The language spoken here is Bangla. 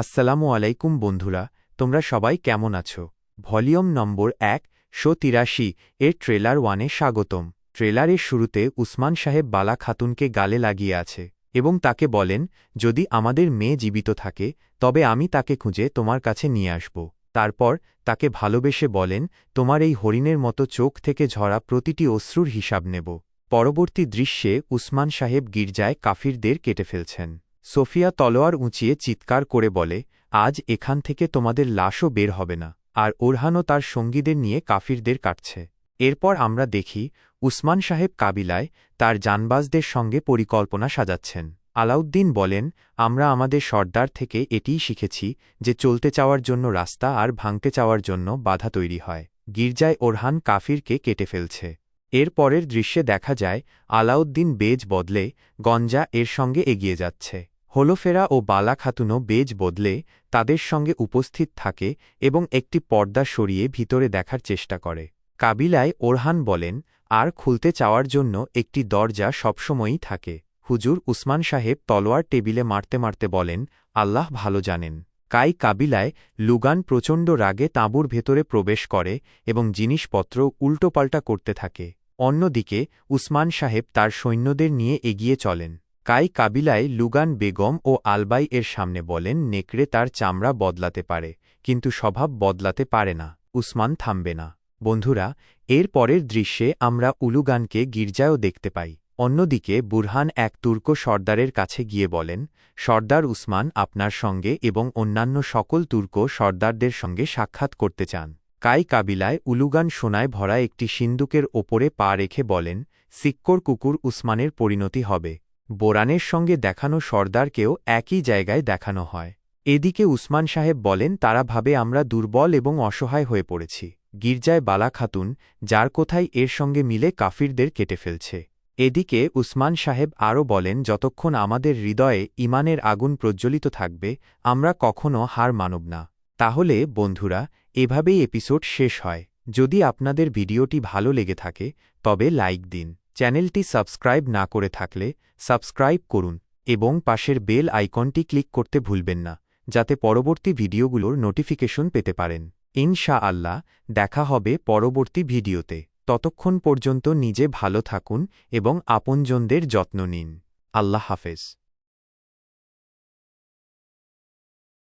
আসসালামু আলাইকুম বন্ধুরা, তোমরা সবাই কেমন আছো? ভলিউম নম্বর এক, শো তিরাশি, এর ট্রেলার ওয়ানে স্বাগতম। ট্রেলারের শুরুতে উসমান সাহেব বালা খাতুনকে গালে লাগিয়ে আছে এবং তাকে বলেন, যদি আমাদের মেয়ে জীবিত থাকে, তবে আমি তাকে খুঁজে তোমার কাছে নিয়ে আসব। তারপর তাকে ভালোবেসে বলেন, তোমার এই হরিণের মতো চোখ থেকে ঝরা প্রতিটি অশ্রুর হিসাব নেব। পরবর্তী দৃশ্যে উসমান সাহেব গির্জায় কাফিরদের কেটে ফেলছেন। সোফিয়া তলোয়ার উঁচিয়ে চিৎকার করে বলে, আজ এখান থেকে তোমাদের লাশও বের হবে না। আর ওরহানও তার সঙ্গীদের নিয়ে কাফিরদের কাটছে। এরপর আমরা দেখি, উসমান সাহেব কাবিলায় তার জানবাজদের সঙ্গে পরিকল্পনা সাজাচ্ছেন। আলাউদ্দিন বলেন, আমরা আমাদের সর্দার থেকে এটিই শিখেছি যে চলতে চাওয়ার জন্য রাস্তা আর ভাঙতে চাওয়ার জন্য বাধা তৈরি হয়। গির্জায় ওরহান কাফিরকে কেটে ফেলছে। এর পরের দৃশ্যে দেখা যায়, আলাউদ্দিন বেজ বদলে গঞ্জা এর সঙ্গে এগিয়ে যাচ্ছে। হোলোফেরা ও বালা খাতুনও বেজ বদলে তাদের সঙ্গে উপস্থিত থাকে এবং একটি পর্দা সরিয়ে ভিতরে দেখার চেষ্টা করে। কাবিলায় ওরহান বলেন, আর খুলতে চাওয়ার জন্য একটি দরজা সবসময়ই থাকে। হুজুর উসমান সাহেব তলোয়ার টেবিলে মারতে মারতে বলেন, আল্লাহ ভালো জানেন। কাই কাবিলায় লুগান প্রচণ্ড রাগে তাঁবুর ভেতরে প্রবেশ করে এবং জিনিসপত্র উল্টোপাল্টা করতে থাকে। অন্যদিকে উসমান সাহেব তার সৈন্যদের নিয়ে এগিয়ে চলেন। কাই কাবিলায় লুগান বেগম ও আলবাই এর সামনে বলেন, নেকড়ে তার চামড়া বদলাতে পারে, কিন্তু স্বভাব বদলাতে পারে না, উসমান থামবে না। বন্ধুরা, এর পরের দৃশ্যে আমরা উলুগানকে গির্জায়ও দেখতে পাই। অন্যদিকে বুরহান এক তুর্ক সর্দারের কাছে গিয়ে বলেন, সর্দার উসমান আপনার সঙ্গে এবং অন্যান্য সকল তুর্ক সর্দারদের সঙ্গে সাক্ষাৎ করতে চান। কাই কাবিলায় উলুগান সোনায় ভরা একটি সিন্দুকের ওপরে পা রেখে বলেন, সিক্কর কুকুর উসমানের পরিণতি হবে। বোরানের সঙ্গে দেখানো সর্দারকেও একই জায়গায় দেখানো হয়। এদিকে উসমান সাহেব বলেন, তারা ভাবে আমরা দুর্বল এবং অসহায় হয়ে পড়েছি। গির্জায় বালা খাতুন, যার কোথায় এর সঙ্গে মিলে কাফিরদের কেটে ফেলছে। এদিকে উসমান সাহেব আরও বলেন, যতক্ষণ আমাদের হৃদয়ে ইমানের আগুন প্রজ্বলিত থাকবে, আমরা কখনও হার মানব না। তাহলে, বন্ধুরা, এভাবেই এপিসোড শেষ হয়। যদি আপনাদের ভিডিওটি ভালো লেগে থাকে, তবে লাইক দিন। চ্যানেলটি সাবস্ক্রাইব না করে থাকলে সাবস্ক্রাইব করুন এবং পাশের বেল আইকনটি ক্লিক করতে ভুলবেন না, যাতে পরবর্তী ভিডিওগুলোর নোটিফিকেশন পেতে পারেন। ইনশা আল্লাহ দেখা হবে পরবর্তী ভিডিওতে। ততক্ষণ পর্যন্ত নিজে ভালো থাকুন এবং আপনজনদের যত্ন নিন। আল্লাহ হাফেজ।